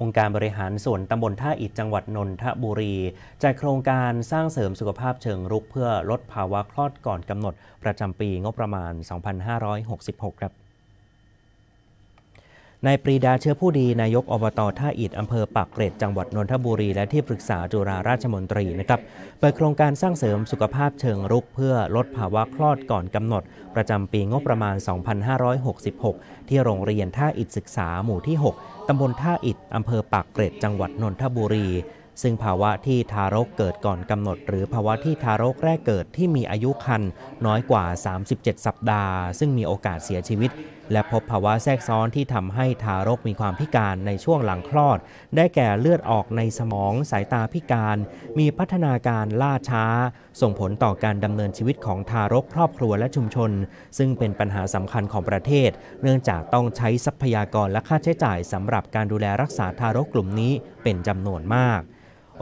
องค์การบริหารส่วนตำบลท่าอิฐจังหวัดนนทบุรีจัดโครงการสร้างเสริมสุขภาพเชิงรุกเพื่อลดภาวะคลอดก่อนกำหนดประจำปีงบประมาณ 2566 ครับ นายปรีดาเชื้อผู้ดีนายกอบตท่าอิฐอำเภอปากเกร็ดจังหวัดนนทบุรี และที่ปรึกษาจุฬาราชมนตรีนะครับเปิดโครงการสร้างเสริมสุขภาพเชิงรุกเพื่อลดภาวะคลอดก่อนกำหนด ประจำปีงบประมาณ 2566 ที่โรงเรียนท่าอิฐศึกษาหมู่ที่ 6 ตำบลท่าอิฐอำเภอปากเกร็ดจังหวัดนนทบุรีซึ่งภาวะที่ทารกเกิดก่อนกำหนด หรือภาวะที่ทารกแรกเกิดที่มีอายุครรภ์น้อยกว่า 37 สัปดาห์ ซึ่งมีโอกาสเสียชีวิต และพบภาวะแทรกซ้อนที่ทำให้ทารกมีความพิการในช่วงหลังคลอด ได้แก่เลือดออกในสมองสายตาพิการ มีพัฒนาการล่าช้า ส่งผลต่อการดำเนินชีวิตของทารกครอบครัวและชุมชน ซึ่งเป็นปัญหาสำคัญของประเทศ เนื่องจากต้องใช้ทรัพยากรและค่าใช้จ่ายสำหรับการดูแลรักษาทารกกลุ่มนี้เป็นจำนวนมาก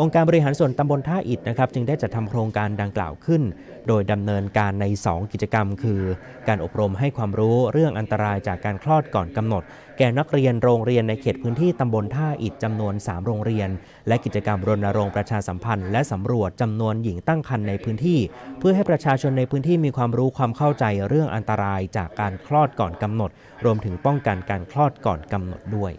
องค์การบริหารส่วนตำบลท่าอิฐนะครับจึงได้จัดทำโครงการดังกล่าวขึ้น โดยดำเนินการใน 2 กิจกรรม คือ การอบรมให้ความรู้เรื่องอันตรายจากการคลอดก่อนกำหนด แก่นักเรียนโรงเรียนในเขตพื้นที่ตำบลท่าอิฐจำนวน 3 โรงเรียน และกิจกรรมรณรงค์ประชาสัมพันธ์ และสำรวจจำนวนหญิงตั้งครรภ์ในพื้นที่ เพื่อให้ประชาชนในพื้นที่มีความรู้ความเข้าใจเรื่องอันตรายจากการคลอดก่อนกำหนด รวมถึงป้องกันการคลอดก่อนกำหนดด้วย